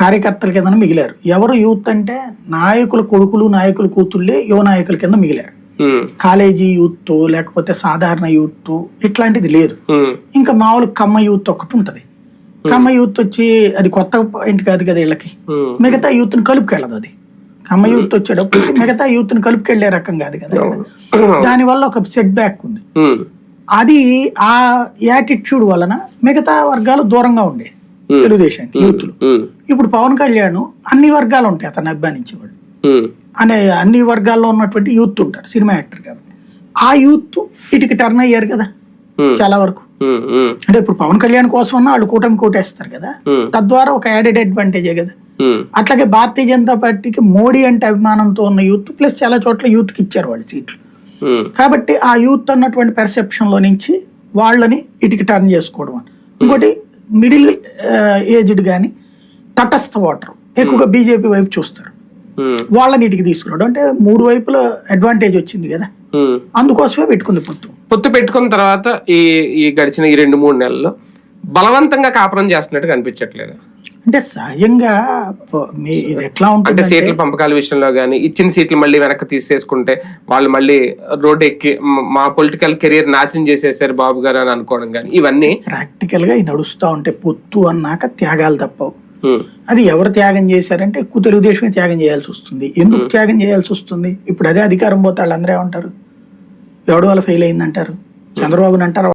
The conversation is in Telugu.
కార్యకర్తల కింద మిగిలారు. ఎవరు యూత్ అంటే నాయకుల కొడుకులు నాయకుల కూతుళ్ళే యువ నాయకుల కింద మిగిలారు. కాలేజీ యూత్ లేకపోతే సాధారణ యూత్ ఇట్లాంటిది లేదు. ఇంకా మామూలు కమ్మ యూత్ ఒకటి ఉంటది. కమ్మ యూత్ వచ్చి అది కొత్త పాయింట్ కాదు కదా వీళ్ళకి. మిగతా యూత్ని కలుపుకెళ్ళదు అది. కమ్మ యూత్ వచ్చేటప్పటికి మిగతా యూత్ని కలుపుకెళ్ళే రకం కాదు కదా దానివల్ల ఒక సెట్ బ్యాక్ ఉంది. అది ఆ యాటిట్యూడ్ వలన మిగతా వర్గాలు దూరంగా ఉండేది. తెలుగుదేశానికి యూత్లు. ఉమ్, ఇప్పుడు పవన్ కళ్యాణ్ అన్ని వర్గాలు ఉంటాయి అతను అభిమానించేవాడు అనే అన్ని వర్గాల్లో ఉన్నటువంటి యూత్ ఉంటారు సినిమా యాక్టర్ కాబట్టి. ఆ యూత్ ఇటుకి టర్న్ అయ్యారు కదా. చాలా వరకు. అంటే ఇప్పుడు పవన్ కళ్యాణ్ కోసం వాళ్ళు కూటమి కోటేస్తారు కదా. తద్వారా ఒక యాడెడ్ అడ్వాంటేజే కదా. అట్లాగే భారతీయ జనతా పార్టీకి మోడీ అంటే అభిమానంతో ఉన్న యూత్ ప్లస్ చాలా చోట్ల యూత్కి ఇచ్చారు వాళ్ళు సీట్లు. కాబట్టి ఆ యూత్ అన్నటువంటి perception లో నుంచి వాళ్ళని ఇటుకి టర్న్ చేసుకోవడం ఇంకోటి మిడిల్ ఏజ్డ్ కానీ తటస్థ ఓటర్. ఎక్కువగా బీజేపీ వైపు చూస్తారు. వాళ్ళని ఇటుకి తీసుకురావడం అంటే మూడు వైపుల అడ్వాంటేజ్ వచ్చింది కదా. అందుకోసమే పెట్టుకుంది పొత్తు. పొత్తు పెట్టుకున్న తర్వాత ఈ ఈ గడిచిన ఈ రెండు మూడు నెలల్లో బలవంతంగా కాపురం చేస్తున్నట్టు కనిపించట్లేదు. అంటే సహజంగా ఇది ఎట్లా అంటే ఉంటుంది సీట్ల పంపకాల విషయంలో కానీ ఇచ్చిన సీట్లు మళ్ళీ వెనక్కి తీసేసుకుంటే వాళ్ళు మళ్ళీ రోడ్ ఎక్కి మ- పొలిటికల్ కెరీర్ నాశనం చేసేసారు బాబు గారు అని అనుకోవడం కానీ ఇవన్నీ ప్రాక్టికల్గా నడుస్తా ఉంటే పొత్తు అన్నాక త్యాగాలు తప్పవు. అది ఎవరు త్యాగం చేశారంటే ఎక్కువ తెలుగుదేశమే త్యాగం చేయాల్సి వస్తుంది. ఎందుకు త్యాగం చేయాల్సి వస్తుంది? ఇప్పుడు అదే అధికారం పోతే వాళ్ళందరూ ఏమంటారు? ఎవడు వల్ల ఫెయిల్ అయిందంటారు? చంద్రబాబుని అంటారు?